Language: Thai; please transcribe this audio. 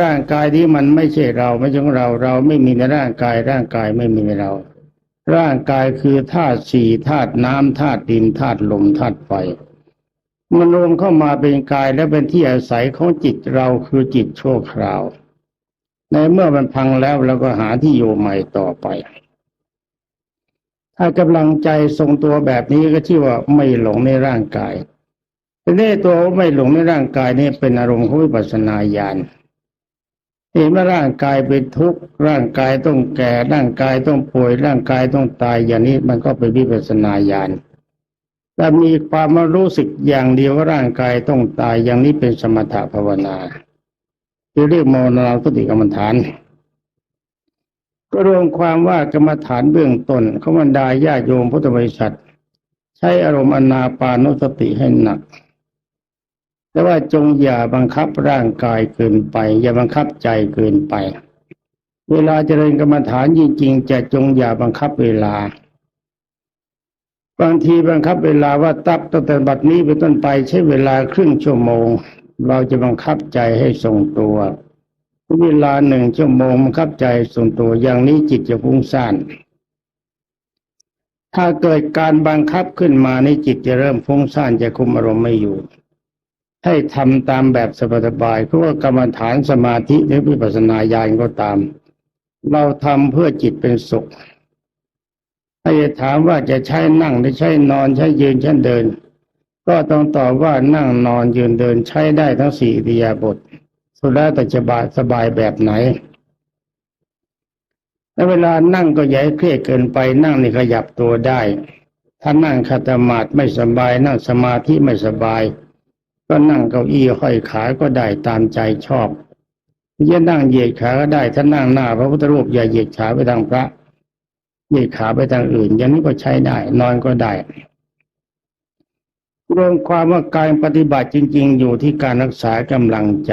ร่างกายนี้มันไม่ใช่เราไม่ใช่ของเรา เราไม่มีในร่างกาย ร่างกายไม่มีในเรา ร่างกายคือธาตุสี่ธาตุน้ำธาตุดินธาตุลมธาตุไฟมันรวมเข้ามาเป็นกายและเป็นที่อาศัยของจิตเราคือจิตชั่วคราว ในเมื่อมันพังแล้วเราก็หาที่อยู่ใหม่ต่อไป ถ้ากำลังใจทรงตัวแบบนี้ก็ชื่อว่าไม่หลงในร่างกายแต่ในตัวไม่หลงในร่างกายนี่เป็นอารมณ์ของวิปัสสนาญาณ เห็นว่าร่างกายเป็นทุกข์ร่างกายต้องแก่ร่างกายต้องป่วยร่างกายต้องตายอย่างนี้มันก็เป็นวิปัสสนาญาณแต่มีความรู้สึกอย่างเดียวว่าร่างกายต้องตายอย่างนี้เป็นสมถะภาวนาที่เรียกโมนาสติกรรมฐาน ก็รวมความว่ากรรมฐานเบื้องต้นเขาบรรดาญาโยมพุทธบริษัท ใช้อารมณ์อนาปานุสติให้หนัก แต่ว่าจงอย่าบังคับร่างกายเกินไป อย่าบังคับใจเกินไป เวลาเจริญกรรมฐานจริงๆจะจงอย่าบังคับเวลา บางทีบังคับเวลาว่าตับตั้งแต่บัดนี้เป็นต้นไปใช้เวลาครึ่งชั่วโมง เราจะบังคับใจให้ทรงตัวเวลาหนึ่งชั่วโมงบังคับใจทรงตัวอย่างนี้จิตจะฟุ้งซ่านถ้าเกิดการบังคับขึ้นมาในจิตจะเริ่มฟุ้งซ่านจะคุมอารมณ์ไม่อยู่ ให้ทำตามแบบสบายๆเพราะว่ากรรมฐานสมาธิหรือวิปัสสนาญาณก็ตาม เราทำเพื่อจิตเป็นสุขถ้าจะถามว่าจะใช้นั่งหรือใช้นอนใช้ยืนใช้เดิน ก็ต้องตอบว่านั่งนอนยืนเดินใช้ได้ทั้งสี่อิริยาบถสุดแล้วแต่จะบาสบายแบบไหนและเวลานั่งก็ย่าให้เครียดเกินไปนั่งนี่ขยับตัวได้ ถ้านั่งคาตมาดไม่สบาย นั่งสมาธิไม่สบาย ก็นั่งเก้าอี้ห้อยขาก็ได้ตามใจชอบจะนั่งเหยียดขาก็ได้ถ้านั่งหน้าพระพุทธรูปอย่าเหยียดขาไปทางพระเหยียดขาไปทางอื่น อย่างนี้ก็ใช้ได้ นอนก็ได้รวมความว่าการปฏิบัติจริง ๆ อยู่ที่การรักษากำลังใจ